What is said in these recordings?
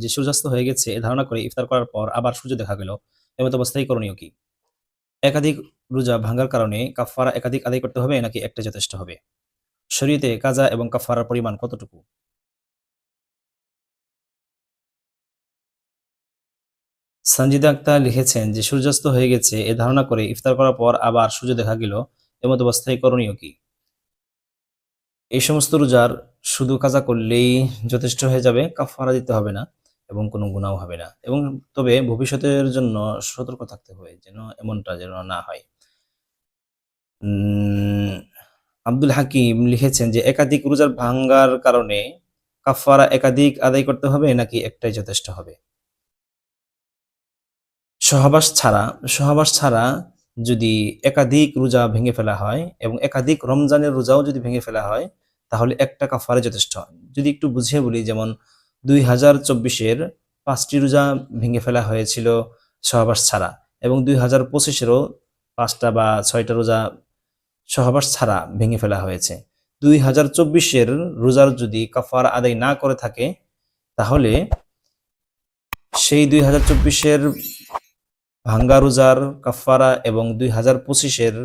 যে সূর্যাস্ত হয়ে গেছে ধারণা করে ইফতার করার পর আবার সূর্য দেখা গেল এমত অবস্থায় করণীয় কি? একাধিক রোজা ভাঙার কারণে কাফারা একাধিক আদায় করতে হবে নাকি একটা যথেষ্ট হবে? শরীয়তে কাজা এবং কাফারার পরিমাণ কতটুকু? সঞ্জিদা আক্তার লিখেছেন যে, সূর্যাস্ত হয়ে গেছে, এ ধারণা করে ইফতার করার পর আবার সূর্য দেখা গেল, এমত অবস্থায় করণীয় কি? এই সমস্ত রোজার শুধু কাজা করলেই যথেষ্ট হয়ে যাবে কাফারা দিতে হবে না। এবং কোনো গুণাও হবে না। এবং তবে ভবিষ্যতের জন্য সতর্ক থাকতে হবে যেন এমনটা যেন না হয়। আব্দুল হাকিম লিখেছেন যে, একাধিক রোজার ভাঙ্গার কারণে কাফারা একাধিক আদায় করতে হবে নাকি একটাই যথেষ্ট হবে? সহবাস ছাড়া সহবাস ছাড়া যদি একাধিক রোজা ভেঙে ফেলা হয় এবং একাধিক রমজানের রোজাও যদি ভেঙে ফেলা হয়, তাহলে একটা কাফারে যথেষ্ট। হয় যদি একটু বুঝিয়ে বলি, যেমন দুই হাজার চব্বিশের পাঁচটি রোজা ভেঙে ফেলা হয়েছিল সহবাস ছাড়া এবং দুই হাজার পঁচিশেরও পাঁচটা বা ছয়টা রোজা সহবাস ছাড়া ভেঙে ফেলা হয়েছে। দুই হাজার চব্বিশের রোজার যদি কাফার আদায় না করে থাকে, তাহলে সেই দুই হাজার চব্বিশের ভাঙ্গা রোজার কাফারা এবং দুই হাজার পঁচিশের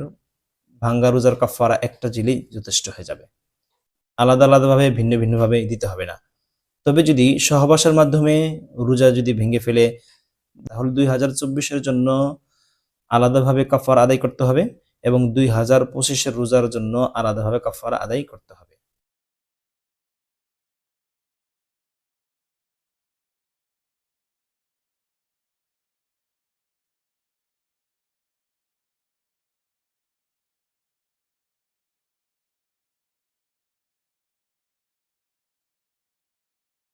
ভাঙ্গা রোজার কাফারা একটা জিলেই যথেষ্ট হয়ে যাবে। আলাদা আলাদাভাবে, ভিন্ন ভিন্নভাবে দিতে হবে না। তবে যদি সহবাসের মাধ্যমে রোজা যদি ভেঙে ফেলে, তাহলে দুই হাজার চব্বিশের জন্য আলাদাভাবে কাফার আদায় করতে হবে এবং দুই হাজার পঁচিশের রোজার জন্য আলাদাভাবে কাফার আদায় করতে হবে।